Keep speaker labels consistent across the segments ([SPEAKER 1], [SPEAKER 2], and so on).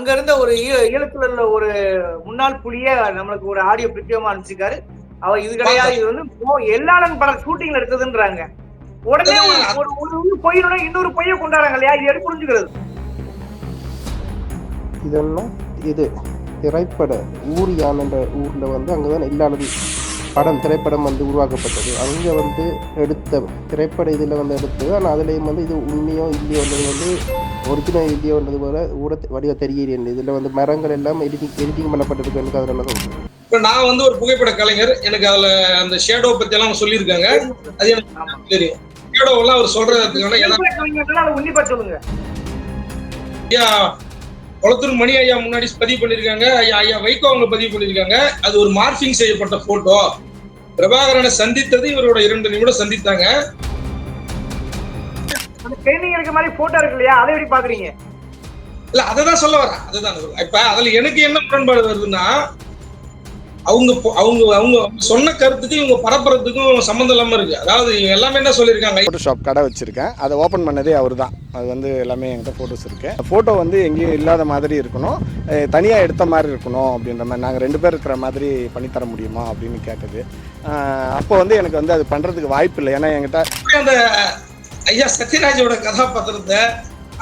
[SPEAKER 1] அங்க இருந்த ஒரு ஈழத்துல ஒரு முன்னாள் புலிய நம்மளுக்கு ஒரு ஆடியோ பிரத்யேகமா அனுப்பிச்சிருக்காரு. அவர் இது கிடையாது இது வந்து மோ- எல்லாளன் படம் ஷூட்டிங்ல எடுத்ததுன்றாங்க. உடனே ஒரு ஒரு பொய்யோட இன்னொரு பொய்யை கொண்டாடுறாங்க இல்லையா? இது எப்படி புரிஞ்சுக்கிறது?
[SPEAKER 2] இதெல்லாம் இது திரைப்பட ஊரியான் என்ற ஊரில் வந்து அங்கே தான் இல்லாதது படம் திரைப்படம் வந்து உருவாக்கப்பட்டது. அங்கே வந்து எடுத்த திரைப்பட இதில் வந்து எடுத்தது. ஆனால் அதுலேயும் வந்து இது உண்மையோ இல்லையோன்றது வந்து ஒரிஜினல் இல்லையோன்றது போல ஊட வடிவ தெரியல இதில் வந்து மரங்கள் எல்லாம் எடிட்டிங் எடிட்டிங் பண்ணப்பட்டிருக்கு எனக்கு அதில் சொல்லுங்கள்
[SPEAKER 3] இப்ப நான் வந்து ஒரு புகைப்பட கலைஞர். எனக்கு அதுல அந்த ஷேடோ பத்தி எல்லாம் சொல்லியிருக்காங்க. அது எனக்கு தெரியும். ஷேடோ எல்லாம் அவர் சொல்றதுக்கான ஏன்னா
[SPEAKER 1] திரைப்பட கலைஞர்கள் அதை உன்னிப்பா சொல்லுங்க.
[SPEAKER 3] ஐயா குளத்தூர் மணி ஐயா முன்னாடி பதிவு பண்ணிருக்காங்க ஐயா ஐயா வைகோ அவங்க பதிவு பண்ணிருக்காங்க அது ஒரு மார்பிங் செய்யப்பட்ட போட்டோ பிரபாகரனை சந்தித்தது இவரோட இரண்டு நிமிடம் சந்தித்தாங்க.
[SPEAKER 1] இருக்க மாதிரி போட்டோ இருக்கு இல்லையா? அதை எப்படி பாக்குறீங்க
[SPEAKER 3] இல்ல அததான் சொல்ல வரேன். அதுதான். இப்ப அதுல எனக்கு என்ன முரண்பாடு வருதுன்னா அவங்க அவங்க அவங்க சொன்ன கருத்துக்கு இவங்க பரப்புறதுக்கும் சம்மந்தம் இல்லாம இருக்கு. அதாவது இவங்க எல்லாமே என்ன சொல்லியிருக்காங்க?
[SPEAKER 4] ஃபோட்டோஷாப் கடை வச்சுருக்கேன். அதை ஓப்பன் பண்ணதே அவர் தான் அது வந்து எல்லாமே என்கிட்ட ஃபோட்டோஸ் இருக்குது ஃபோட்டோ வந்து எங்கேயும் இல்லாத மாதிரி இருக்கணும். தனியாக எடுத்த மாதிரி இருக்கணும் அப்படின்ற மாதிரி. நாங்கள் ரெண்டு பேர் இருக்கிற மாதிரி பண்ணித்தர முடியுமா அப்படின்னு கேட்டது. அப்போ வந்து எனக்கு வந்து அது பண்ணுறதுக்கு வாய்ப்பு இல்லை. ஏன்னா என்கிட்ட
[SPEAKER 3] அந்த ஐயா சத்யராஜோட கதாபாத்திரத்தை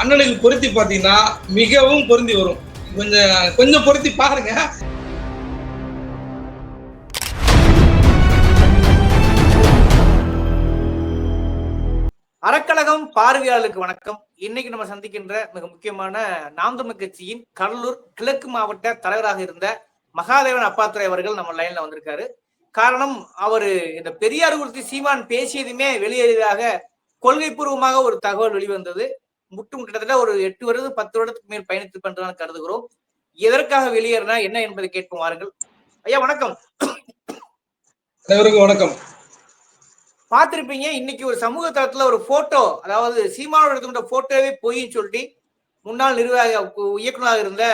[SPEAKER 3] அண்ணனுக்கு பொருத்தி பார்த்தீங்கன்னா மிகவும் பொருந்தி வரும். கொஞ்சம் கொஞ்சம் பொருத்தி பாருங்க.
[SPEAKER 1] பார்வையாளருக்கு வணக்கம். இன்னைக்கு நம்ம சந்திக்கின்ற மிக முக்கியமான நாம் தமிழ் கட்சியின் கடலூர் கிழக்கு மாவட்ட தலைவராக இருந்த மகாதேவன் அப்பாத்துறை அவர்கள் நம்ம லைன்ல வந்திருக்காரு. காரணம் அவரு இந்த பெரியார் குறித்து சீமான் பேசியதுமே வெளியேறியதாக கொள்கை பூர்வமாக ஒரு தகவல் வெளிவந்தது. முட்டும் கிட்டத்தட்ட ஒரு எட்டு வருடம் பத்து வருடத்துக்கு மேல் பயணித்து பண்றதாக கருதுகிறோம். எதற்காக வெளியேறினா என்ன என்பதை கேட்போம் வாருங்கள். ஐயா வணக்கம்.
[SPEAKER 3] அனைவருக்கும் வணக்கம்.
[SPEAKER 1] பார்த்துருப்பீங்க. இன்னைக்கு ஒரு சமூக தளத்துல ஒரு போட்டோ அதாவது சீமானோட எடுத்துக்கிட்ட போட்டோவே பொய்ன்னு சொல்லிட்டு முன்னாள் நிர்வாக இயக்குநராக இயக்குனராக இருந்த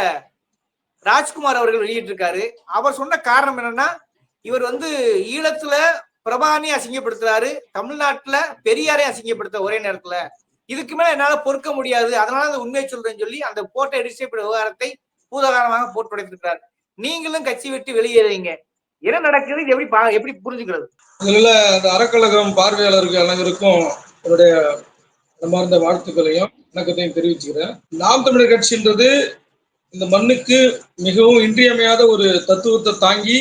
[SPEAKER 1] ராஜ்குமார் அவர்கள் வெளியிட்டிருக்காரு. அவர் சொன்ன காரணம் என்னன்னா இவர் வந்து ஈழத்துல பிரபானி அசிங்கப்படுத்துறாரு. தமிழ்நாட்டுல பெரியாரை அசிங்கப்படுத்த ஒரே நேரத்துல. இதுக்கு மேல என்னால பொறுக்க முடியாது. அதனால அந்த உண்மையை சொல்றேன்னு சொல்லி அந்த போட்டோ எடிட் விவகாரத்தை பூதகாரமாக போட்டு உடைத்திருக்கிறார் நீங்களும் கட்சி விட்டு வெளியேறீங்க. என்ன நடக்குது இது எப்படி எப்படி புரிஞ்சுக்கிறது?
[SPEAKER 3] அதில் அந்த அறக்கழகம் பார்வையாளர்கள் அனைவருக்கும் என்னுடைய மனமார்ந்த வாழ்த்துக்களையும் வணக்கத்தையும் தெரிவிச்சுக்கிறேன். நாம் தமிழர் கட்சின்றது இந்த மண்ணுக்கு மிகவும் இன்றியமையாத ஒரு தத்துவத்தை தாங்கி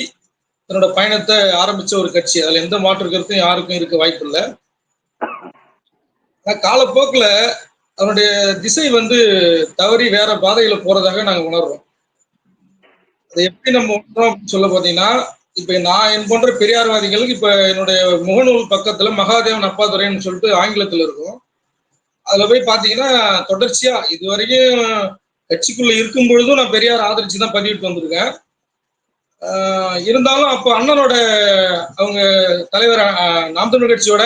[SPEAKER 3] தன்னோட பயணத்தை ஆரம்பிச்ச ஒரு கட்சி. அதுல எந்த மாற்று கருத்தும் யாருக்கும் இருக்க வாய்ப்பு இல்லை காலப்போக்கில் அதனுடைய திசை வந்து தவறி வேற பாதையில போறதாக நாங்கள் உணர்றோம். அதை எப்படி நம்ம உணர்றோம் அப்படின்னு சொல்ல பார்த்தீங்கன்னா இப்ப நான் என் போன்ற பெரியார்வாதிகளுக்கு இப்ப என்னுடைய முகநூல் பக்கத்துல மகாதேவன் அப்பாதுரைன்னு சொல்லிட்டு ஆங்கிலத்துல இருக்கும். அதுல போய் பாத்தீங்கன்னா தொடர்ச்சியா இது வரைக்கும் கட்சிக்குள்ள இருக்கும் பொழுதும் நான் பெரியார் ஆதரிச்சு தான் பதிவிட்டு வந்திருக்கேன். இருந்தாலும் அப்போ அண்ணனோட அவங்க தலைவர் நாம் தமிழ் கட்சியோட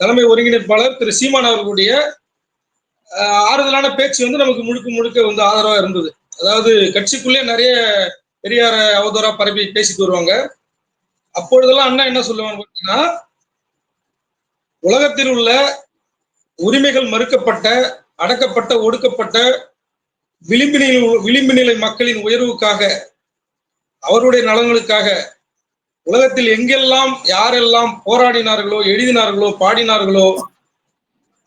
[SPEAKER 3] தலைமை ஒருங்கிணைப்பாளர் திரு சீமான் அவர்களுடைய ஆறுதலான பேச்சு வந்து நமக்கு முழுக்க முழுக்க வந்து ஆதரவா இருந்தது. அதாவது கட்சிக்குள்ளே நிறைய பெரியார அவதூறா பரப்பி பேசிட்டு வருவாங்க. அப்பொழுதெல்லாம் அண்ணா என்ன சொல்லுவாங்க பார்த்தீங்கன்னா உலகத்தில் உள்ள உரிமைகள் மறுக்கப்பட்ட அடக்கப்பட்ட ஒடுக்கப்பட்ட விளிம்பு நிலை விளிம்பு நிலை மக்களின் உயர்வுக்காக அவருடைய நலன்களுக்காக உலகத்தில் எங்கெல்லாம் யாரெல்லாம் போராடினார்களோ எழுதினார்களோ பாடினார்களோ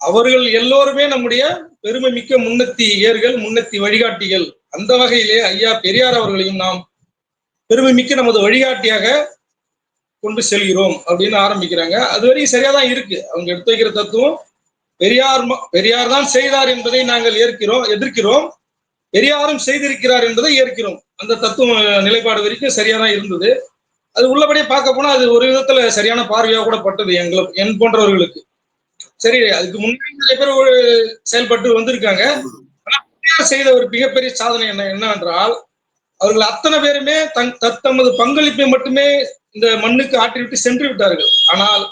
[SPEAKER 3] அவர்கள் எல்லோருமே நம்முடைய பெருமை மிக்க முன்னத்தி ஏர்கள் முன்னத்தி வழிகாட்டிகள். அந்த வகையிலே ஐயா பெரியார் அவர்களையும் நாம் பெருமை மிக்க நமது வழிகாட்டியாக கொண்டு செல்கிறோம் அப்படின்னு ஆரம்பிக்கிறாங்க. அது வரையும் சரியா தான் இருக்கு. அவங்க எடுத்து வைக்கிற தத்துவம் பெரியார் பெரியார் தான் செய்தார் என்பதை நாங்கள் ஏற்கிறோம் எதிர்க்கிறோம். பெரியாரும் செய்திருக்கிறார் என்பதை ஏற்கிறோம். அந்த தத்துவ நிலைப்பாடு வரைக்கும் சரியா தான் இருந்தது. அது உள்ளபடியே பார்க்க போனா அது ஒரு விதத்துல சரியான பார்வையா கூட பட்டது எங்களுக்கு என் போன்றவர்களுக்கு. சரி அதுக்கு முன்னாடி நிறைய பேர் ஒரு செயல்பட்டு வந்திருக்காங்க. ஆனா செய்த ஒரு மிகப்பெரிய சாதனை என்ன என்னவென்றால் அவர்கள் அத்தனை பேருமே தன் தத்தமது பங்களிப்பை மட்டுமே இந்த மண்ணுக்கு ஆற்றிவிட்டு சென்று விட்டார்கள். ஆனால்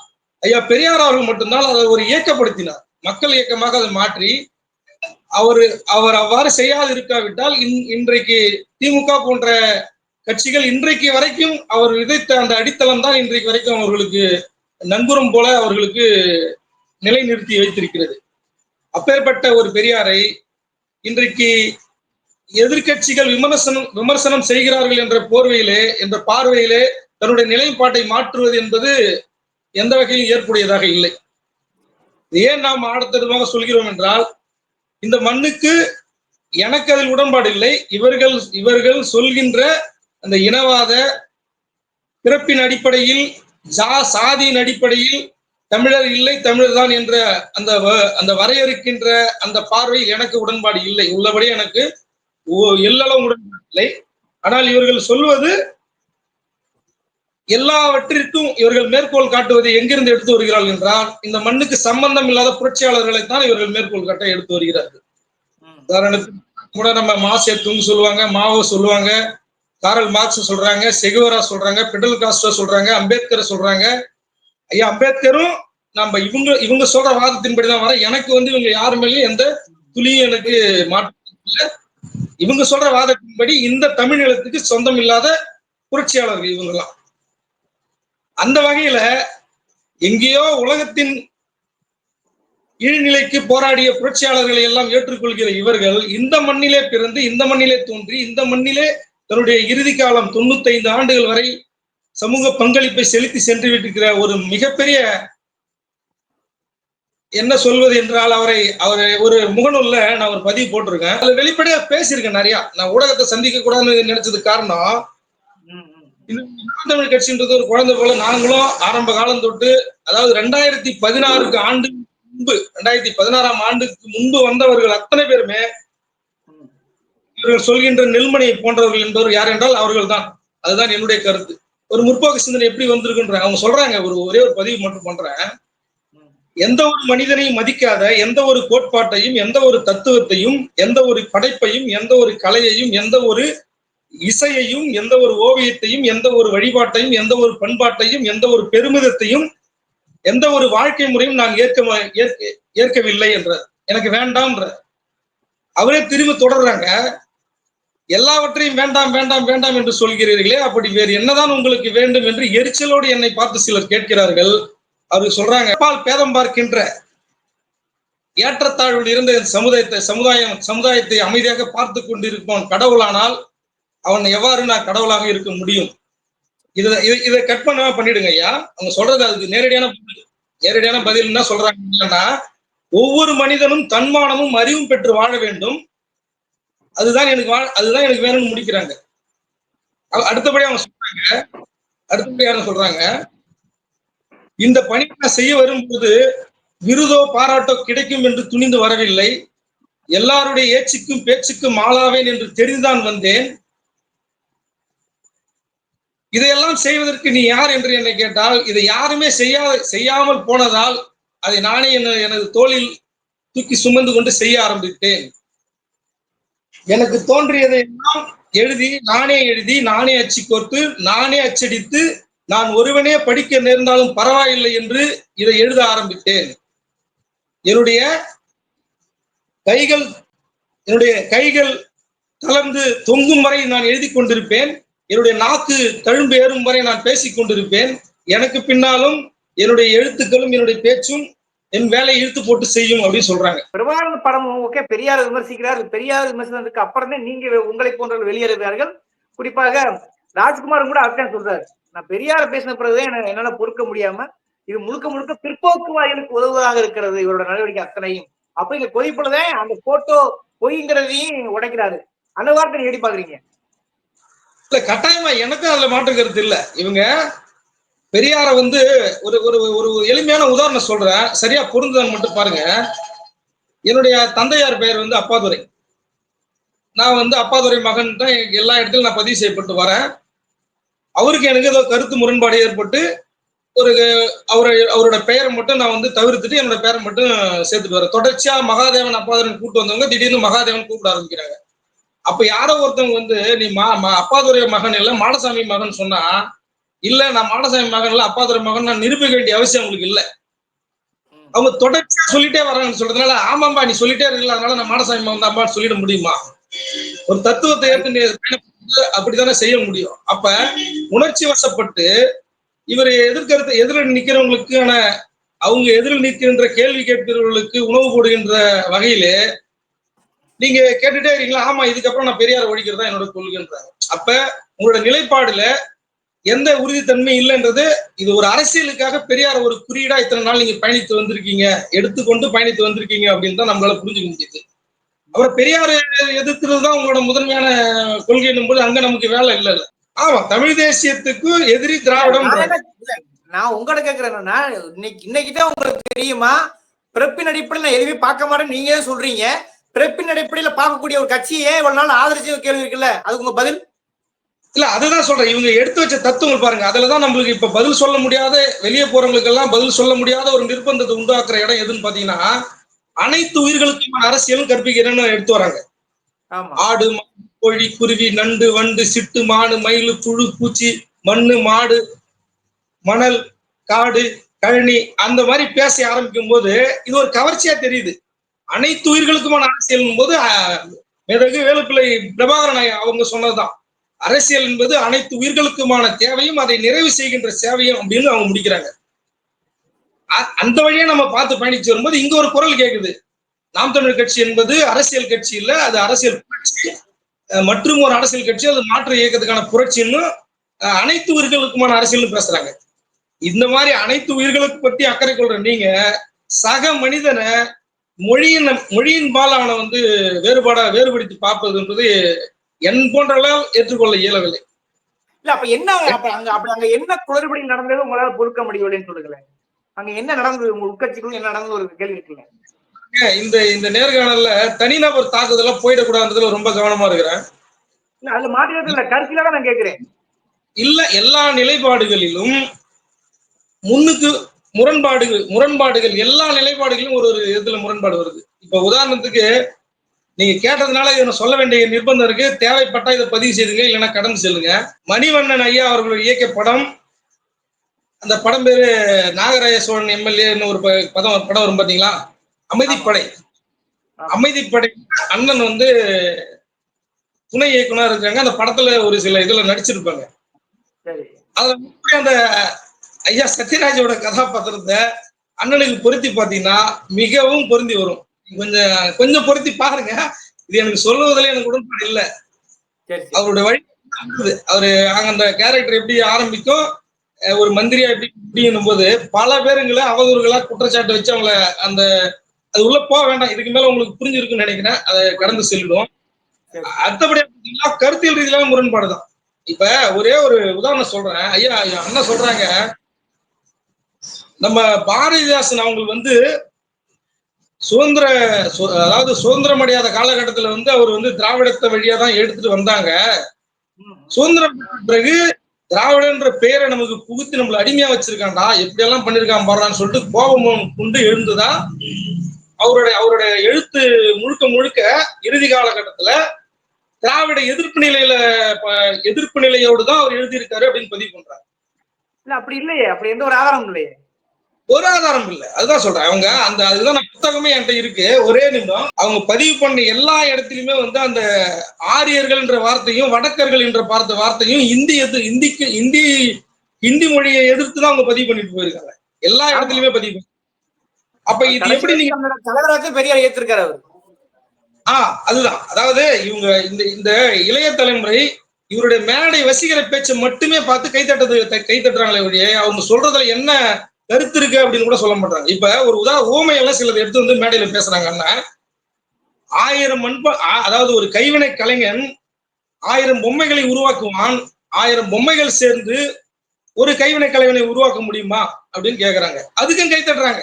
[SPEAKER 3] ஐயா பெரியார் அவர்கள் மட்டும்தான் அதை ஒரு இயக்கப்படுத்தினார். மக்கள் இயக்கமாக அதை மாற்றி அவர் அவர் அவ்வாறு செய்யாது இருக்காவிட்டால் இன்- இன்றைக்கு திமுக போன்ற கட்சிகள் இன்றைக்கு வரைக்கும் அவர் விதைத்த அந்த அடித்தளம் தான் இன்றைக்கு வரைக்கும் அவர்களுக்கு நண்பரும் போல அவர்களுக்கு நிலைநிறுத்தி வைத்திருக்கிறது. அப்பேற்பட்ட ஒரு பெரியாரை இன்றைக்கு எதிர்க்கட்சிகள் விமர்சனம் விமர்சனம் செய்கிறார்கள் என்ற போர்வையிலே என்ற பார்வையிலே தன்னுடைய நிலைப்பாட்டை மாற்றுவது என்பது எந்த வகையிலும் ஏற்புடையதாக இல்லை. ஏன் நாம் ஆடத்தரமாக சொல்கிறோம் என்றால் இந்த மண்ணுக்கு எனக்கு அதில் உடன்பாடு இல்லை. இவர்கள் இவர்கள் சொல்கின்ற அந்த இனவாத பிறப்பின் அடிப்படையில் ஜா சாதியின் அடிப்படையில் தமிழர் இல்லை தமிழர் தான் என்ற அந்த வ- அந்த வரையறுக்கின்ற அந்த பார்வையில் எனக்கு உடன்பாடு இல்லை. உள்ளபடி எனக்கு ஓ- எல்லளவும் உடன்பாடு இல்லை. ஆனால் இவர்கள் சொல்வது எல்லாவற்றிற்கும் இவர்கள் மேற்கோள் காட்டுவதை எங்கிருந்து எடுத்து வருகிறார்கள் என்றால் இந்த மண்ணுக்கு சம்பந்தம் இல்லாத புரட்சியாளர்களை தான் இவர்கள் மேற்கோள் காட்ட எடுத்து வருகிறார்கள். உதாரணத்துக்கு கூட நம்ம மாசே துங் சொல்லுவாங்க மாவோ சொல்லுவாங்க காரல் மார்க்ஸ் சொல்றாங்க செகுவரா சொல்றாங்க பிடல் காஸ்ட்ரோ சொல்றாங்க அம்பேத்கர் சொல்றாங்க. ஐயா அம்பேத்கரும் நம்ம இவங்க இவங்க சொல்ற வாதத்தின்படி தான் வர எனக்கு வந்து இவங்க யாரு மேலேயும் எந்த துளியும் எனக்கு இல்லை இவங்க சொல்ற வாதத்தின்படி இந்த தமிழ் நிலத்துக்கு சொந்தம் இல்லாத புரட்சியாளர்கள் இவங்கெல்லாம். அந்த வகையில எங்கேயோ உலகத்தின் கீழ்நிலைக்கு போராடிய புரட்சியாளர்களை எல்லாம் ஏற்றுக்கொள்கிற இவர்கள் இந்த மண்ணிலே பிறந்து இந்த மண்ணிலே தோன்றி இந்த மண்ணிலே தன்னுடைய இறுதி காலம் தொண்ணூத்தைந்து ஆண்டுகள் வரை சமூக பங்களிப்பை செலுத்தி சென்று விட்டிருக்கிற ஒரு மிகப்பெரிய என்ன சொல்வது என்றால் அவரை அவரை ஒரு முகநூல்ல நான் ஒரு பதிவு போட்டிருக்கேன். அதுல வெளிப்படையா பேசியிருக்கேன் நிறைய. நான் ஊடகத்தை சந்திக்க கூடாதுன்னு நினைச்சது காரணம் தமிழ் கட்சின்றது ஒரு குழந்தை போல நாங்களும் ஆரம்ப காலம் தொட்டு அதாவது ரெண்டாயிரத்தி பதினாறுக்கு ஆண்டு முன்பு ரெண்டாயிரத்தி பதினாறாம் ஆண்டுக்கு முன்பு வந்தவர்கள் அத்தனை பேருமே இவர்கள் சொல்கின்ற நெல்மணி போன்றவர்கள் என்பவர் யார் என்றால் அவர்கள் தான் அதுதான் என்னுடைய கருத்து. ஒரு முற்போக்கு சிந்தனை எப்படி வந்திருக்குன்ற அவங்க சொல்றாங்க ஒரு ஒரே ஒரு பதிவு மட்டும் பண்றேன். எந்த ஒரு மனிதனையும் மதிக்காத எந்த ஒரு கோட்பாட்டையும் எந்த ஒரு தத்துவத்தையும் எந்த ஒரு படைப்பையும் எந்த ஒரு கலையையும் எந்த ஒரு இசையையும் எந்த ஒரு ஓவியத்தையும் எந்த ஒரு வழிபாட்டையும் எந்த ஒரு பண்பாட்டையும் எந்த ஒரு பெருமிதத்தையும் எந்த ஒரு வாழ்க்கை முறையும் நான் ஏற்க ஏற்க- ஏற்கவில்லை என்ற எனக்கு வேண்டாம்ன்ற. அவரே திரும்பி தொடர்றாங்க. எல்லாவற்றையும் வேண்டாம் வேண்டாம் வேண்டாம் என்று சொல்கிறீர்களே அப்படி வேறு என்னதான் உங்களுக்கு வேண்டும் என்று எரிச்சலோடு என்னை பார்த்து சிலர் கேட்கிறார்கள். அவர் சொல்றாங்க பால் பேதம் பார்க்கின்ற ஏற்றத்தாழ்வில் இருந்த இந்த சமுதாயத்தை சமுதாயம் சமுதாயத்தை அமைதியாக பார்த்து கொண்டிருப்போம் கடவுளானால் அவன் எவ்வாறு நான் கடவுளாக இருக்க முடியும்? இதை இதை- இதை கட் பண்ணாம பண்ணிடுங்க ஐயா. அவங்க சொல்றது அதுக்கு நேரடியான நேரடியான பதில் என்ன சொல்றாங்க ஒவ்வொரு மனிதனும் தன்மானமும் அறிவும் பெற்று வாழ வேண்டும். அதுதான் எனக்கு வாழ் அதுதான் எனக்கு வேணும்னு முடிக்கிறாங்க. அடுத்தபடி அவங்க சொல்றாங்க அடுத்தபடி யாரும் சொல்றாங்க? இந்த பணி நான் செய்ய வரும்போது விருதோ பாராட்டோ கிடைக்கும் என்று துணிந்து வரவில்லை. எல்லாருடைய ஏச்சுக்கும் பேச்சுக்கும் ஆளாவேன் என்று தெரிந்துதான் வந்தேன். இதையெல்லாம் செய்வதற்கு நீ யார் என்று என்னை கேட்டால் இதை யாருமே செய்யா செய்யாமல் போனதால் அதை நானே என- எனது தோளில் தூக்கி சுமந்து கொண்டு செய்ய ஆரம்பித்தேன். எனக்கு தோன்றியதை எல்லாம் எழுதி நானே எழுதி நானே அச்சு கோர்த்து நானே அச்சடித்து நான் ஒருவனே படிக்க நேர்ந்தாலும் பரவாயில்லை என்று இதை எழுத ஆரம்பித்தேன். என்னுடைய கைகள் என்னுடைய கைகள் கலந்து தொங்கும் வரை நான் எழுதி கொண்டிருப்பேன். என்னுடைய நாக்கு தழும்பு ஏறும் வரை நான் பேசிக் கொண்டிருப்பேன். எனக்கு பின்னாலும் என்னுடைய எழுத்துக்களும் என்னுடைய பேச்சும் என் வேலையை இழுத்து போட்டு செய்யும் அப்படின்னு சொல்றாங்க.
[SPEAKER 1] பிரபாகரன் படம் ஓகே பெரியார் விமர்சிக்கிறார். பெரியார் விமர்சனத்துக்கு அப்புறம் தான் நீங்க உங்களை போன்றவர்கள் வெளியேறுகிறார்கள் குறிப்பாக ராஜ்குமாரும் கூட அதுதான் சொல்றாரு. நான் பெரியார பேசின பிறகுதான் என்ன- என்னால பொறுக்க முடியாம இது முழுக்க முழுக்க பிற்போக்குவாதிகளுக்கு உதவுவதாக இருக்கிறது. இவரோட நடவடிக்கை அத்தனையும். அப்படிங்கிற கொதிப்புலதான் அந்த போட்டோ பொய்ங்கிறதையும் உடைக்கிறாரு. அந்த வார்த்தை நீ எப்படி பாக்குறீங்க?
[SPEAKER 3] இல்ல கட்டாயமா எனக்கும் அதுல மாற்று கருத்து இல்ல. இவங்க பெரியார வந்து ஒரு ஒரு ஒரு எளிமையான உதாரணம் சொல்றேன். சரியா பொருந்துதான் மட்டும் பாருங்க. என்னுடைய தந்தையார் பெயர் வந்து அப்பாதுரை. நான் வந்து அப்பாதுரை மகன் தான் எல்லா இடத்துலையும் நான் பதிவு செய்யப்பட்டு வரேன். அவருக்கு எனக்கு ஏதோ கருத்து முரண்பாடு ஏற்பட்டு ஒரு அவரை அவரோட பெயரை மட்டும் நான் வந்து தவிர்த்துட்டு என்னோட பெயரை மட்டும் சேர்த்துட்டு வரேன். தொடர்ச்சியா மகாதேவன் அப்பாதுரன் கூப்பிட்டு வந்தவங்க திடீர்னு மகாதேவன் கூப்பிட ஆரம்பிக்கிறாங்க. அப்ப யாரோ ஒருத்தவங்க வந்து நீ மா மா- அப்பாதுரை மகன் இல்ல மாடசாமி மகன் சொன்னா இல்ல நான் மாடசாமி மகன் இல்ல அப்பாதுரை மகன் நான் நிரூபிக்க வேண்டிய அவசியம் அவங்களுக்கு இல்ல. அவங்க தொடர்ச்சியா சொல்லிட்டே வராங்கன்னு சொல்றதுனால ஆமாம்பா நீ சொல்லிட்டே இருக்கல அதனால நான் மாடசாமி மகன் தான்பான்னு சொல்லிட முடியுமா? ஒரு தத்துவத்தை ஏற்று நீ அப்படித்தானே செய்ய முடியும். அப்ப உணர்ச்சி வசப்பட்டு இவர் எதிர்கருத்து எதிர நிக்கிறவங்களுக்கான அவங்க எதிரில் நிற்கின்ற கேள்வி கேட்கிறவர்களுக்கு உணவு போடுகின்ற வகையிலே நீங்க கேட்டுட்டே இருக்கீங்களா? ஆமா இதுக்கப்புறம் நான் பெரியார் ஒழிக்கிறதா என்னோட கொள்கைன்றாங்க. அப்ப உங்களோட நிலைப்பாடுல எந்த உறுதித்தன்மை இல்லைன்றது இது ஒரு அரசியலுக்காக பெரியார் ஒரு குறியீடா இத்தனை நாள் நீங்க பயணித்து வந்திருக்கீங்க எடுத்துக்கொண்டு பயணித்து வந்திருக்கீங்க அப்படின்னு தான் நம்மளால புரிஞ்சுக்க முடியுது. அப்புறம் பெரியார் எதிர்க்கிறது தான் உங்களோட முதன்மையான கொள்கை போது அங்க நமக்கு வேலை இல்ல இல்ல ஆமா தமிழ் தேசியத்துக்கு எதிரி திராவிடம்.
[SPEAKER 1] நான் நான் உங்களை கேக்குறேன் இன்னைக்கு இன்னைக்கு தான் உங்களுக்கு தெரியுமா? பிறப்பின் அடிப்படையில் நான் எதுவுமே பார்க்க மாட்டேன்னு நீங்க சொல்றீங்க. பிறப்பின் அடிப்படையில பார்க்கக்கூடிய ஒரு கட்சியை இவ்வளவு நாள் ஆதரிச்சு கேள்வி இருக்குல்ல? அதுக்கு உங்க பதில்?
[SPEAKER 3] இல்ல அதுதான் சொல்றேன். இவங்க எடுத்து வச்ச தத்துவங்கள் பாருங்க. அதுலதான் நம்மளுக்கு இப்ப பதில் சொல்ல முடியாத வெளியே போறவங்களுக்கு எல்லாம் பதில் சொல்ல முடியாத ஒரு நிர்பந்தத்தை உண்டாக்குற இடம் எதுன்னு பாத்தீங்கன்னா அனைத்து உயிர்களுக்கும் அரசியலும் கற்பிக்கிறேன்னு எடுத்து வராங்க?
[SPEAKER 1] ஆமா.
[SPEAKER 3] ஆடு மாடு, கோழி குருவி நண்டு வண்டு சிட்டு மாடு மயில் புழு பூச்சி மண்ணு மாடு மணல் காடு கழனி அந்த மாதிரி பேச ஆரம்பிக்கும் போது இது ஒரு கவர்ச்சியா தெரியுது. அனைத்து உயிர்களுக்குமான அரசியல் போது வேலுப்பிள்ளை பிரபாகரன் அவங்க சொன்னதுதான். அரசியல் என்பது அனைத்து உயிர்களுக்குமான தேவையும் அதை நிறைவு செய்கின்ற சேவையும் அப்படின்னு அவங்க முடிக்கிறாங்க. அ- அந்த வழியா நம்ம பார்த்து பயணிச்சு வரும்போது இங்க ஒரு குரல் கேக்குது. நாம் தமிழர் கட்சி என்பது அரசியல் கட்சி இல்ல அது அரசியல் புரட்சி. அஹ் மற்றும் ஒரு அரசியல் கட்சி அது மாற்று இயக்கத்துக்கான புரட்சின்னு அஹ் அனைத்து உயிர்களுக்குமான அரசியல்னு பேசுறாங்க. இந்த மாதிரி அனைத்து உயிர்களுக்கு பற்றி அக்கறை கொள்ற நீங்க சக மனிதனை மொழியின் மொழியின் பால் அவனை வந்து வேறுபாடா வேறுபடுத்தி பார்ப்பதுன்றது என் போன்றெல்லாம் ஏற்றுக்கொள்ள இயலவில்லை.
[SPEAKER 1] இல்ல அப்ப என்ன அப்ப அங்க அப்ப அங்க என்ன குளறுபடி நடந்தது உங்களால பொறுக்க முடியவில்லைன்னு சொல்லுங்களேன். அங்க என்ன நடந்தது உங்க உட்கட்சிக்குள்ள என்ன நடந்தது ஒரு கேள்வி இருக்குல்ல
[SPEAKER 3] இந்த இந்த நேர்காணல்ல தனிநபர் தாக்குதலா போயிடக்கூடாதுன்றதுல ரொம்ப கவனமா இருக்கிறேன்.
[SPEAKER 1] இல்ல அதுல மாற்றியது இல்ல கருத்துல நான் கேக்குறேன்
[SPEAKER 3] இல்ல எல்லா நிலைப்பாடுகளிலும் முன்னுக்கு முரண்பாடுகள் முரண்பாடுகள் எல்லா நிலைப்பாடுகளிலும் ஒரு ஒரு இதுல முரண்பாடு வருது. இப்ப உதாரணத்துக்கு நீங்க கேட்டதுனால இதை சொல்ல வேண்டிய நிர்பந்தம் இருக்கு. தேவைப்பட்டா இதை பதிவு செய்துங்க இல்லைன்னா கடந்து செல்லுங்க. மணிவண்ணன் ஐயா அவர்கள் இயக்கிய படம் அந்த படம் பேரு நாகராய சோழன் எம்எல்ஏன்னு ஒரு படம் படம் வரும் பாத்தீங்களா? அமைதிப்படை. அமைதிப்படை அண்ணன் வந்து துணை இயக்குனர் இருக்காங்க. அந்த படத்துல ஒரு சில இதுல நடிச்சிருப்பாங்க.
[SPEAKER 1] சரி.
[SPEAKER 3] அதுல அந்த ஐயா சத்யராஜோட கதாபாத்திரத்தை அண்ணனுக்கு பொருத்தி பாத்தீங்கன்னா மிகவும் பொருந்தி வரும். கொஞ்சம் கொஞ்சம் பொருத்தி பாருங்க. இது எனக்கு சொல்லுவதில் எனக்கு உடன்பாடு இல்லை. அவருடைய வழி. அவரு அந்த கேரக்டர் எப்படி ஆரம்பிக்கும் ஒரு மந்திரியா எப்படி முடியும் போது பல பேருங்களை அவதூறுகளா குற்றச்சாட்டு வச்சு அவங்கள அந்த அது உள்ள போக வேண்டாம். இதுக்கு மேல உங்களுக்கு புரிஞ்சிருக்குன்னு நினைக்கிறேன். அதை கடந்து செல்லுவோம்.
[SPEAKER 1] சரி.
[SPEAKER 3] அடுத்தபடியா கருத்தியல் ரீதியிலான முரண்பாடுதான். இப்ப ஒரே ஒரு உதாரணம் சொல்றேன். ஐயா ஐயா, அண்ணா சொல்றாங்க நம்ம பாரதிதாசன் அவங்க வந்து சுதந்திர சு- அதாவது சுதந்திரம் அடையாத காலகட்டத்துல வந்து அவர் வந்து திராவிடத்தை வழியா தான் எடுத்துட்டு வந்தாங்க. சுதந்திரம் பிறகு திராவிடன்ற பெயரை நமக்கு புகுத்தி நம்மள அடிமையா வச்சிருக்காண்டா எப்படி எல்லாம் பண்ணிருக்கான் பாடுறான்னு சொல்லிட்டு கோபம் கொண்டு எழுந்துதான் அவருடைய அவருடைய எழுத்து முழுக்க முழுக்க இறுதி காலகட்டத்துல திராவிட எதிர்ப்பு நிலையில ப- எதிர்ப்பு நிலையோடு தான் அவர் எழுதியிருக்காரு அப்படின்னு பதிவு பண்றாரு.
[SPEAKER 1] இல்ல அப்படி இல்லையே அப்படி எந்த ஒரு ஆதாரம் இல்லையே.
[SPEAKER 3] ஒரு ஆதாரம் இல்ல. அதுதான் சொல்றேன். அவங்க அந்த அதுதான் புத்தகமே என்கிட்ட இருக்கு. ஒரே நிமிடம். அவங்க பதிவு பண்ண எல்லா இடத்துலயுமே வந்து அந்த ஆரியர்கள் என்ற வார்த்தையும் வடக்கர்கள் என்ற பார்த்த வார்த்தையும் இந்தி எது இந்திக்கு இந்தி ஹிந்தி மொழியை எதிர்த்து தான் அவங்க பதிவு பண்ணிட்டு போயிருக்காங்க. எல்லா இடத்துலயுமே பதிவு அப்ப இது எப்படி நீங்க
[SPEAKER 1] தலைவராக பெரியார் ஏத்திருக்காரு அவர்.
[SPEAKER 3] ஆ அதுதான். அதாவது இவங்க இந்த இந்த இளைய தலைமுறை இவருடைய மேடை வசீகர பேச்சை மட்டுமே பார்த்து கைத்தட்டது கை தட்டுறாங்களே ஒழிய அவங்க சொல்றதுல என்ன கருத்து இருக்கு அப்படின்னு கூட சொல்ல மாட்டாங்க. இப்ப ஒரு உதா ஊமை எல்லாம் சிலர் எடுத்து வந்து மேடையில பேசுறாங்கன்னா ஆயிரம் மண்ப அதாவது ஒரு கைவினை கலைஞன் ஆயிரம் பொம்மைகளை உருவாக்குவான் ஆயிரம் பொம்மைகள் சேர்ந்து ஒரு கைவினை கலைஞனை உருவாக்க முடியுமா அப்படின்னு கேக்குறாங்க. அதுக்கும் கை தட்டுறாங்க.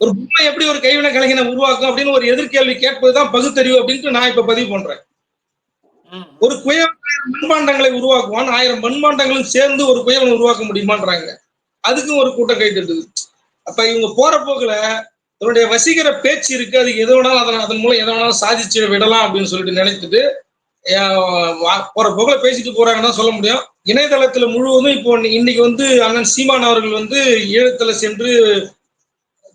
[SPEAKER 3] ஒரு பொம்மை எப்படி ஒரு கைவினை கலைஞனை உருவாக்கும் அப்படின்னு ஒரு எதிர்கேள்வி கேட்பதுதான் பகுத்தறிவு அப்படின்ட்டு நான் இப்ப பதிவு பண்றேன். ஒரு குயவன் மண்பாண்டங்களை உருவாக்குவான் ஆயிரம் மண்பாண்டங்களும் சேர்ந்து ஒரு குயவனை உருவாக்க முடியுமான்றாங்க. அதுக்கும் ஒரு கூட்டம் கை தட்டுது. அப்ப இவங்க போற போக்குல தன்னுடைய வசீகர பேச்சு இருக்கு. அது எது வேணாலும் அதன் அதன் மூலம் எதை வேணாலும் சாதிச்சு விடலாம் அப்படின்னு சொல்லிட்டு வா- போற போக்குல பேசிட்டு போறாங்கன்னு சொல்ல முடியும். இணையதளத்துல முழுவதும் இப்போ இன்னைக்கு வந்து அண்ணன் சீமான் அவர்கள் வந்து ஈழத்துல சென்று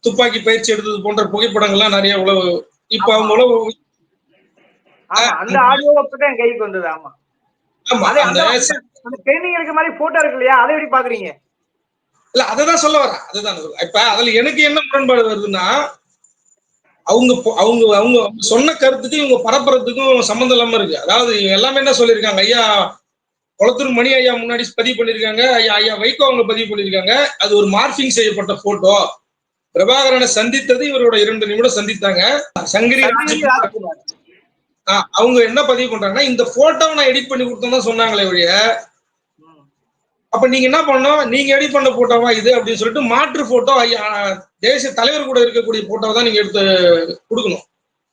[SPEAKER 3] துப்பாக்கி பயிற்சி எடுத்தது போன்ற புகைப்படங்கள்லாம் நிறைய உழவு இப்ப அவங்க உழவு
[SPEAKER 1] அந்த ஆடியோ கைக்கு வந்தது ஆமா.
[SPEAKER 3] ஆமா அந்த
[SPEAKER 1] மாதிரி போட்டோ இருக்கு இல்லையா? அதை எப்படி பாக்குறீங்க?
[SPEAKER 3] இல்ல அததான் சொல்ல வரேன். அதுதான் சொல்றேன். இப்ப அதுல எனக்கு என்ன முரண்பாடு வருதுன்னா அவங்க அவங்க அவங்க சொன்ன கருத்துக்கும் இவங்க பரப்புறதுக்கும் சம்மந்தம் இல்லாம இருக்கு. அதாவது எல்லாமே என்ன சொல்லியிருக்காங்க? ஐயா குளத்தூர் மணி ஐயா முன்னாடி பதிவு பண்ணிருக்காங்க ஐயா ஐயா வைகோ அவங்க பதிவு பண்ணிருக்காங்க அது ஒரு மார்பிங் செய்யப்பட்ட போட்டோ பிரபாகரனை சந்தித்தது இவரோட இரண்டு நிமிடம் சந்தித்தாங்க. சங்கரி அவங்க என்ன பதிவு பண்றாங்கன்னா இந்த போட்டோவை நான் எடிட் பண்ணி கொடுத்தேன் சொன்னாங்களே ஒழிய. அப்ப நீங்க என்ன பண்ணணும்? நீங்க எடிட் பண்ண போட்டோவா இது அப்படின்னு சொல்லிட்டு மாற்று போட்டோ தேசிய தலைவர் கூட இருக்கக்கூடிய போட்டோவை தான் நீங்க எடுத்து கொடுக்கணும்.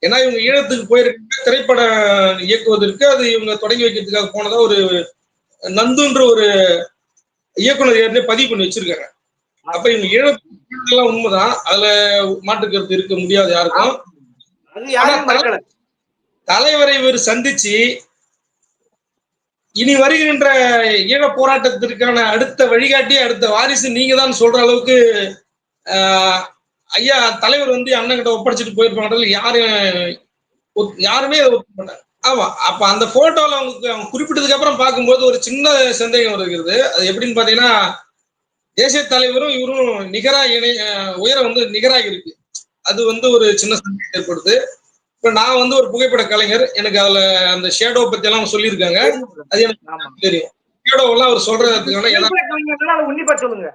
[SPEAKER 3] ஏன்னா இவங்க ஈழத்துக்கு போயிருக்க திரைப்படம் இயக்குவதற்கு அது இவங்க தொடங்கி வைக்கிறதுக்காக போனதா ஒரு நந்துன்ற ஒரு இயக்குனர் ஏற்கனவே பதிவு பண்ணி வச்சிருக்காங்க. அப்ப இவங்க எல்லாம் உண்மைதான். அதுல மாற்று கருத்து இருக்க முடியாது யாருக்கும். தலைவரை இவர் சந்திச்சு இனி வருகின்ற ஈழ போராட்டத்திற்கான அடுத்த வழிகாட்டி அடுத்த வாரிசு நீங்க தான் சொல்ற அளவுக்கு ஐயா தலைவர் வந்து அண்ணன் கிட்ட ஒப்படைச்சிட்டு போயிருப்பாங்க யாரும் யாருமே அதை ஆமா அப்ப அந்த போட்டோல அவங்க அவங்க குறிப்பிட்டதுக்கு அப்புறம் பார்க்கும்போது ஒரு சின்ன சந்தேகம் வருகிறது. அது எப்படின்னு பாத்தீங்கன்னா தேசிய தலைவரும் இவரும் நிகரா இணை உயரம் வந்து நிகராக இருக்கு. அது வந்து ஒரு சின்ன சந்தேகம் ஏற்படுது. இப்ப நான் வந்து ஒரு புகைப்பட கலைஞர் எனக்கு அதுல அந்த ஷேடோ பத்தி எல்லாம் சொல்லியிருக்காங்க. அது எனக்கு
[SPEAKER 1] ஆமா.
[SPEAKER 3] தெரியும். ஷேடோ எல்லாம் அவர்
[SPEAKER 1] அதை உன்னிப்பா சொல்லுங்க.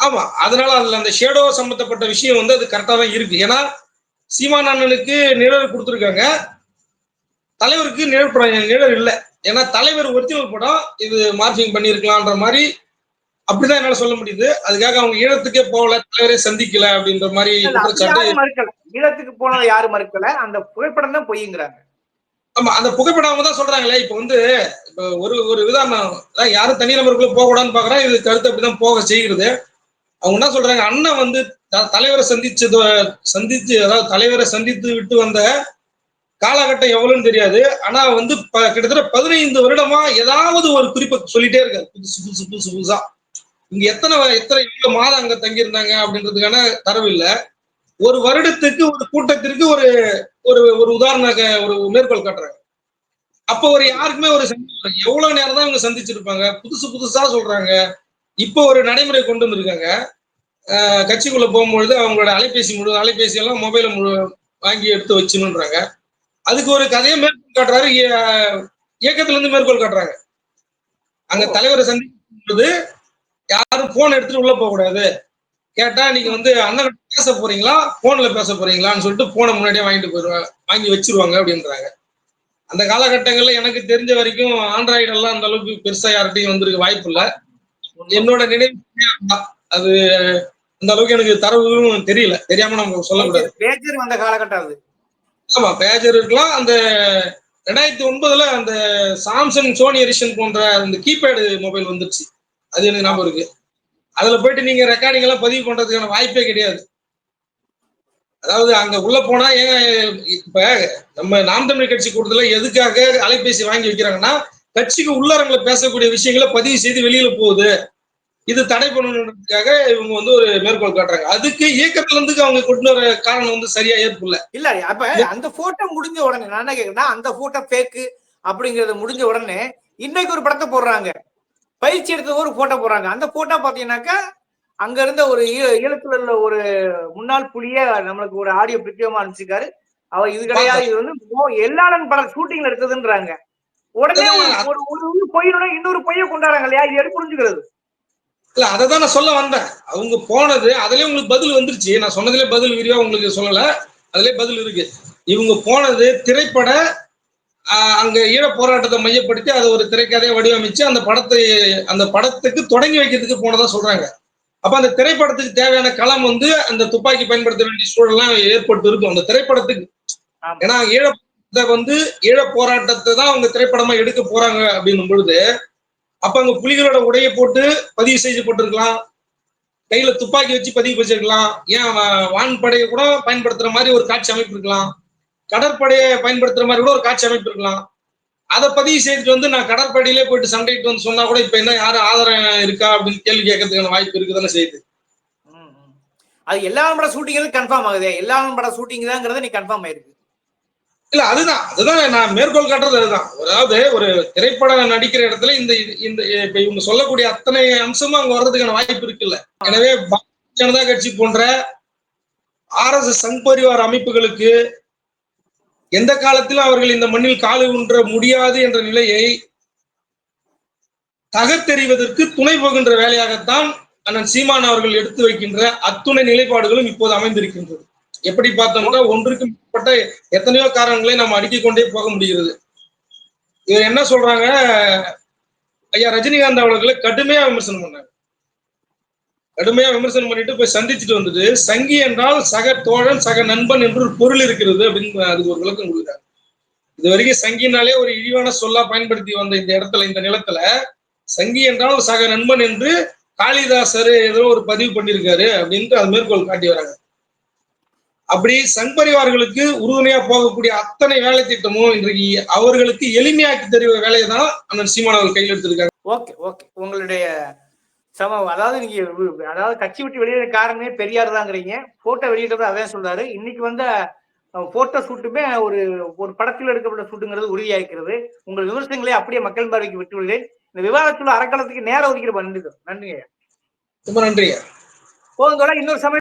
[SPEAKER 3] ஆமா. அதனால அதுல அந்த ஷேடோ சம்பந்தப்பட்ட விஷயம் வந்து அது கரெக்டா தான் இருக்கு. ஏன்னா சீமான் அண்ணனுக்கு நிழல் கொடுத்துருக்காங்க. தலைவருக்கு நிழல் நிழல் இல்லை. ஏன்னா தலைவர் ஒரிஜினல் படம் இது மார்க்கிங் பண்ணியிருக்கலான்ற மாதிரி அப்படிதான் என்னால சொல்ல முடியுது. அதுக்காக அவங்க ஈழத்துக்கே போகல தலைவரே சந்திக்கல அப்படின்ற மாதிரி
[SPEAKER 1] ஈழத்துக்கு போனதை யாரும் மறுக்கல. அந்த புகைப்படம் தான் பொய்ங்கிறாங்க.
[SPEAKER 3] ஆமா அந்த புகைப்படம் அவங்க தான் சொல்றாங்களே. இப்ப வந்து இப்ப ஒரு ஒரு அதான் யாரும் தனி நபருக்குள்ள போக கூடாதுன்னு பாக்குறேன் இது கருத்து அப்படிதான் போக செய்கிறது. அவங்க என்ன சொல்றாங்க? அண்ணன் வந்து தலைவரை சந்திச்சது சந்திச்சு அதாவது தலைவரை சந்தித்து விட்டு வந்த காலகட்டம் எவ்வளவுன்னு தெரியாது. ஆனா வந்து கிட்டத்தட்ட பதினைந்து வருடமா ஏதாவது ஒரு குறிப்பை சொல்லிட்டே இருக்காரு. புதுசு புதுசு புதுசு புதுசா. இங்க எத்தனை எத்தனை எவ்வளவு மாதம் அங்க தங்கியிருந்தாங்க அப்படின்றதுக்கான தரவு இல்ல. ஒரு வருடத்துக்கு ஒரு கூட்டத்திற்கு ஒரு ஒரு ஒரு உதாரண ஒரு மேற்கோள் காட்டுறாங்க. அப்போ ஒரு யாருக்குமே ஒரு. எவ்வளவு நேரம் தான் இவங்க சந்திச்சிருப்பாங்க? புதுசு புதுசா சொல்றாங்க. இப்போ ஒரு நடைமுறை கொண்டு வந்திருக்காங்க. கட்சிக்குள்ள போகும்பொழுது அவங்களோட அலைபேசி முழு அலைபேசி எல்லாம் மொபைல முழு வாங்கி எடுத்து வச்சுன்னுன்றாங்க. அதுக்கு ஒரு கதையை மேற்கோள் காட்டுறாரு. இய- இயக்கத்துல இருந்து மேற்கோள் காட்டுறாங்க. அங்க தலைவரை சந்திக்கும் பொழுது போன் எடுத்துட்டு உள்ள போக கூடாது. கேட்டா நீங்க வந்து அண்ணன் பேச போறீங்களா? போன்ல பேச போறீங்களான்னு சொல்லிட்டு போனை முன்னாடியே வாங்கிட்டு போயிருவாங்க வாங்கி வச்சிருவாங்க அப்படின்றாங்க. அந்த காலகட்டங்கள்ல எனக்கு தெரிஞ்ச வரைக்கும் ஆண்ட்ராய்டு எல்லாம் அந்த அளவுக்கு பெருசா யார்கிட்டயும் வந்திருக்க வாய்ப்பு இல்ல. என்னோட நினைவு. அது அந்த அளவுக்கு எனக்கு தரவும் தெரியல. தெரியாம நம்ம சொல்லக்கூடாது.
[SPEAKER 1] பேஜர் வந்த காலகட்டம் அது.
[SPEAKER 3] ஆமா பேஜர் இருக்கலாம். அந்த ரெண்டாயிரத்தி ஒன்பதுல அந்த சாம்சங் சோனி எரிஷன் போன்ற அந்த கீபேடு மொபைல் வந்துருச்சு. அது எனக்கு ஞாபகம் இருக்கு. அதுல போயிட்டு நீங்க ரெக்கார்டிங் எல்லாம் பதிவு பண்றதுக்கான வாய்ப்பே கிடையாது. அதாவது அங்க உள்ள போனா ஏன் இப்ப நம்ம நாம் தமிழ் கட்சி கூட்டத்துல எதுக்காக அலைபேசி வாங்கி வைக்கிறாங்கன்னா கட்சிக்கு உள்ளரங்களை பேசக்கூடிய விஷயங்களை பதிவு செய்து வெளியில போகுது. இது தடை பண்ணணுன்றதுக்காக இவங்க வந்து ஒரு மேற்கோள் காட்டுறாங்க. அதுக்கு இயக்கத்துல இருந்து அவங்க கொண்டு வர காரணம் வந்து சரியா ஏற்புல
[SPEAKER 1] இல்ல. அப்ப அந்த போட்டோ முடிஞ்ச உடனே நான் என்ன கேக்குறேன்னா அந்த போட்டோ ஃபேக்கு அப்படிங்கறது முடிஞ்ச உடனே இன்னைக்கு ஒரு படத்தை போடுறாங்க. பயிற்சி எடுத்த ஒரு போட்டோ போடுறாங்க அந்த போட்டோ பாத்தீங்கன்னாக்கா அங்க இருந்த ஒரு ஈழ- ஈழத்துல உள்ள ஒரு முன்னாள் புலிய நம்மளுக்கு ஒரு ஆடியோ பிரத்யேகமா அனுப்பிச்சிருக்காரு. அவர் இது கிடையாது இது வந்து எல்லாளன் படம் ஷூட்டிங்ல எடுத்ததுன்றாங்க. உடனே ஒரு ஒரு ஒரு பொய்யோட இன்னொரு பொய்யை கொண்டாடுறாங்க இல்லையா? இது எடுத்து புரிஞ்சுக்கிறது.
[SPEAKER 3] இல்ல அதை தான் நான் சொல்ல வந்தேன். அவங்க போனது அதுலயே உங்களுக்கு பதில் வந்துருச்சு. நான் சொன்னதுல பதில் விரிவா உங்களுக்கு சொல்லல. அதுலயே பதில் இருக்கு. இவங்க போனது திரைப்பட அங்க ஈழ போராட்டத்தை மையப்படுத்தி அதை ஒரு திரைக்கதையை வடிவமைச்சு அந்த படத்தை அந்த படத்துக்கு தொடங்கி வைக்கிறதுக்கு போனதா சொல்றாங்க. அப்ப அந்த திரைப்படத்துக்கு தேவையான களம் வந்து அந்த துப்பாக்கி பயன்படுத்த வேண்டிய சூழல்லாம் ஏற்பட்டு இருக்கும் அந்த திரைப்படத்துக்கு. ஏன்னா ஈழ வந்து ஈழ போராட்டத்தை தான் அவங்க திரைப்படமா எடுக்க போறாங்க அப்படின்னும் பொழுது அப்ப அங்க புலிகளோட உடைய போட்டு பதிவு செய்து போட்டிருக்கலாம். கையில துப்பாக்கி வச்சு பதிவு வச்சிருக்கலாம் ஏன் வான்படையை கூட பயன்படுத்துற மாதிரி ஒரு காட்சி அமைப்பு இருக்கலாம். கடற்படையை பயன்படுத்துற மாதிரி கூட ஒரு காட்சி அமைப்பு இருக்கலாம் அதை பதிவு செய்துட்டு வந்து நான் கடற்படையிலே போயிட்டு சண்டைக்கு வந்து சொன்னா கூட இப்ப என்ன யாரும் ஆதாரம் இருக்கா அப்படின்னு கேள்வி கேட்கறதுக்கான வாய்ப்பு இருக்குதானே செய்யுது.
[SPEAKER 1] அது எல்லா பட ஷூட்டிங் கன்ஃபார்ம் ஆகுது. எல்லா பட ஷூட்டிங் தாங்கிறது நீ கன்ஃபார்ம் ஆயிருக்கு.
[SPEAKER 3] இல்ல அதுதான். அதுதான் நான் மேற்கோள் காட்டுறது அதுதான். அதாவது ஒரு திரைப்படம் நடிக்கிற இடத்துல இந்த இந்த இப்ப இவங்க சொல்லக்கூடிய அத்தனை அம்சமும் அங்க வர்றதுக்கான வாய்ப்பு இருக்குல்ல. எனவே பாரதிய ஜனதா கட்சி போன்ற R S S Sangh Parivar அமைப்புகளுக்கு எந்த காலத்திலும் அவர்கள் இந்த மண்ணில் காலு ஊன்ற முடியாது என்ற நிலையை தகத்தெறிவதற்கு துணை போகின்ற வேலையாகத்தான் அண்ணன் சீமான் அவர்கள் எடுத்து வைக்கின்ற அத்துணை நிலைப்பாடுகளும் இப்போது அமைந்திருக்கின்றது. எப்படி பார்த்தோம்னா ஒன்றுக்கு மேற்பட்ட எத்தனையோ காரணங்களை நம்ம அடுக்கிக் கொண்டே போக முடிகிறது. இவர் என்ன சொல்றாங்க? ஐயா ரஜினிகாந்த் அவர்களை கடுமையா விமர்சனம் பண்ணாங்க கடுமையா விமர்சனம் பண்ணிட்டு போய் சந்திச்சுட்டு வந்துட்டு சங்கி என்றால் சக தோழன் சக நண்பன் என்று ஒரு பொருள் இருக்கிறது அப்படின்னு அதுக்கு ஒரு விளக்கம் கொடுக்குறாங்க இது வரைக்கும் சங்கினாலே ஒரு இழிவான சொல்லா பயன்படுத்தி வந்த இந்த இடத்துல இந்த நிலத்துல சங்கி என்றால் சக நண்பன் என்று காளிதாசர் ஏதோ ஒரு பதிவு பண்ணியிருக்காரு அப்படின்ட்டு அது மேற்கோள் காட்டி வராங்க. அப்படி சங் பரிவார்களுக்கு உறுதுணையா போகக்கூடிய அத்தனை வேலை திட்டமும் இன்றைக்கு அவர்களுக்கு எளிமையாக்கி தருகிற வேலையை தான் அந்த சீமானவர்கள் கையில் எடுத்திருக்காங்க.
[SPEAKER 1] Okay okay. உங்களுடைய சம அதாவது நீங்க அதாவது கட்சி விட்டு வெளியேற காரணமே பெரியார் தாங்கிறீங்க போட்டோ வெளியிட்டது அதான் சொல்றாரு. இன்னைக்கு வந்து போட்டோ ஷூட்டுமே ஒரு ஒரு படத்தில் எடுக்கப்பட்ட ஷூட்டுங்கிறது உறுதியாகிறது உங்கள் விமர்சனங்களை அப்படியே மக்கள் பார்வைக்கு விட்டு விடுகிறேன் இந்த விவாதத்துல அறக்களத்துக்கு நேரம் ஒதுக்கிற நன்றி நன்றிங்க
[SPEAKER 3] ரொம்ப நன்றிங்க
[SPEAKER 1] போதும் இன்னொரு சமயம்